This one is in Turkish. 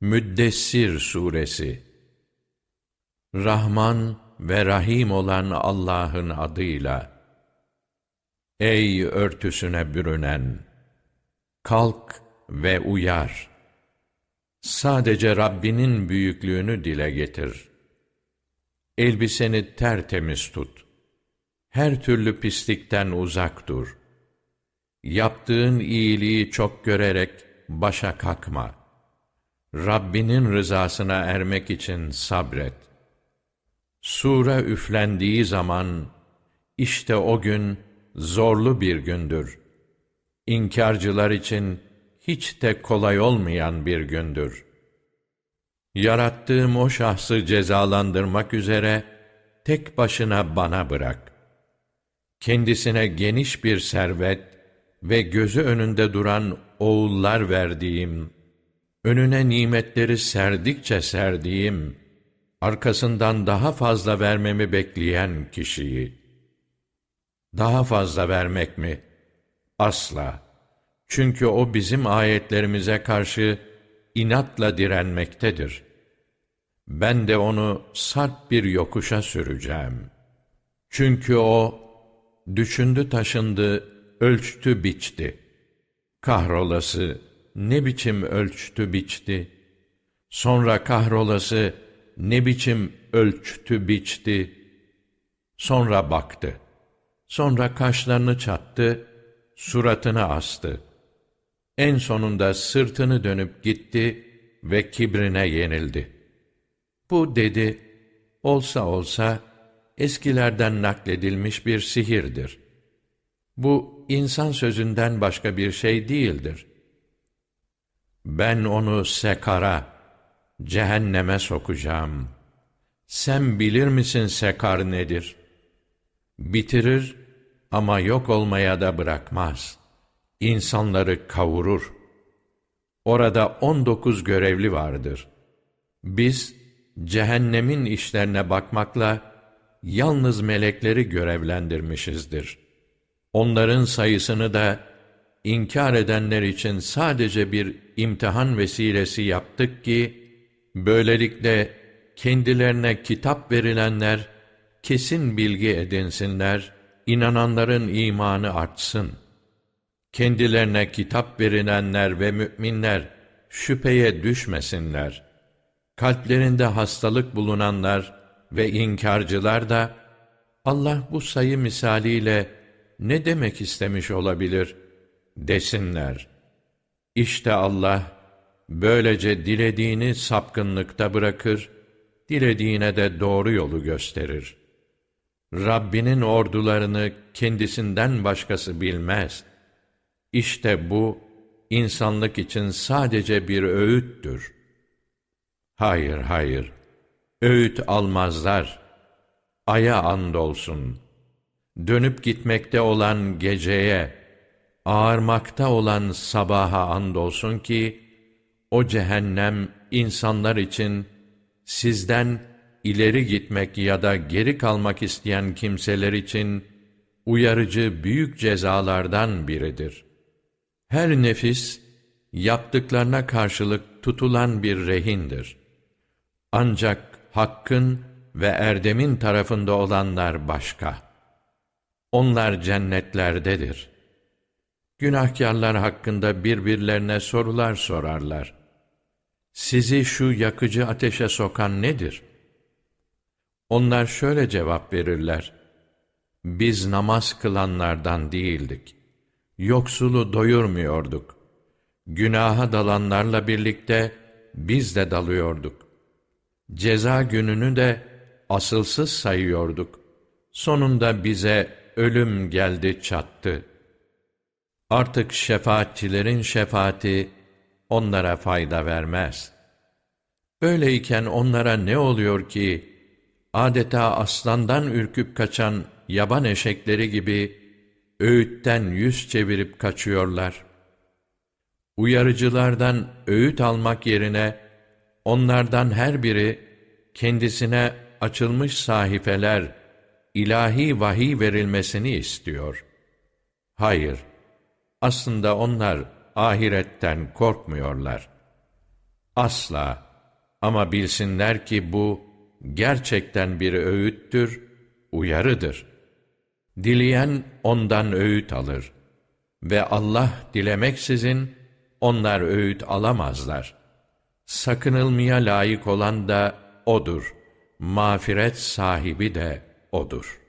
Müddessir suresi. Rahman ve Rahim olan Allah'ın adıyla. Ey örtüsüne bürünen kalk ve uyar. Sadece Rabbinin büyüklüğünü dile getir. Elbiseni tertemiz tut. Her türlü pislikten uzak dur. Yaptığın iyiliği çok görerek başa kalkma.'' Rabbinin rızasına ermek için sabret. Sure üflendiği zaman, işte o gün zorlu bir gündür. İnkarcılar için hiç de kolay olmayan bir gündür. Yarattığım o şahsı cezalandırmak üzere, tek başına bana bırak. Kendisine geniş bir servet ve gözü önünde duran oğullar verdiğim, önüne nimetleri serdikçe serdiğim, arkasından daha fazla vermemi bekleyen kişiyi. Daha fazla vermek mi? Asla. Çünkü o bizim ayetlerimize karşı inatla direnmektedir. Ben de onu sarp bir yokuşa süreceğim. Çünkü o, düşündü taşındı, ölçtü biçti. Kahrolası, ne biçim ölçtü biçti. Sonra kahrolası ne biçim ölçtü biçti. Sonra baktı. Sonra kaşlarını çattı, suratını astı. En sonunda sırtını dönüp gitti ve kibrine yenildi. Bu dedi, olsa olsa eskilerden nakledilmiş bir sihirdir. Bu insan sözünden başka bir şey değildir.'' Ben onu sekara, cehenneme sokacağım. Sen bilir misin sekar nedir? Bitirir ama yok olmaya da bırakmaz. İnsanları kavurur. Orada on dokuz görevli vardır. Biz cehennemin işlerine bakmakla yalnız melekleri görevlendirmişizdir. Onların sayısını da inkar edenler için sadece bir imtihan vesilesi yaptık ki, böylelikle kendilerine kitap verilenler, kesin bilgi edinsinler, inananların imanı artsın. Kendilerine kitap verilenler ve müminler, şüpheye düşmesinler. Kalplerinde hastalık bulunanlar ve inkarcılar da, Allah bu sayı misaliyle ne demek istemiş olabilir?'' desinler. İşte Allah böylece dilediğini sapkınlıkta bırakır, dilediğine de doğru yolu gösterir. Rabbinin ordularını kendisinden başkası bilmez. İşte bu, insanlık için sadece bir öğüttür. Hayır, hayır, öğüt almazlar. Aya andolsun. Dönüp gitmekte olan geceye, ağarmakta olan sabaha andolsun ki, o cehennem insanlar için sizden ileri gitmek ya da geri kalmak isteyen kimseler için uyarıcı büyük cezalardan biridir. Her nefis, yaptıklarına karşılık tutulan bir rehindir. Ancak hakkın ve erdemin tarafında olanlar başka. Onlar cennetlerdedir.'' Günahkarlar hakkında birbirlerine sorular sorarlar. Sizi şu yakıcı ateşe sokan nedir? Onlar şöyle cevap verirler. Biz namaz kılanlardan değildik. Yoksulu doyurmuyorduk. Günaha dalanlarla birlikte biz de dalıyorduk. Ceza gününü de asılsız sayıyorduk. Sonunda bize ölüm geldi çattı.'' Artık şefaatçilerin şefaati onlara fayda vermez. Böyleyken onlara ne oluyor ki, adeta aslandan ürküp kaçan yaban eşekleri gibi öğütten yüz çevirip kaçıyorlar. Uyarıcılardan öğüt almak yerine, onlardan her biri kendisine açılmış sahifeler, ilahi vahiy verilmesini istiyor. Hayır, aslında onlar ahiretten korkmuyorlar. Asla. Ama bilsinler ki bu gerçekten bir öğüttür, uyarıdır. Dileyen ondan öğüt alır ve Allah dilemeksizin onlar öğüt alamazlar. Sakınılmaya layık olan da odur. Mağfiret sahibi de odur.''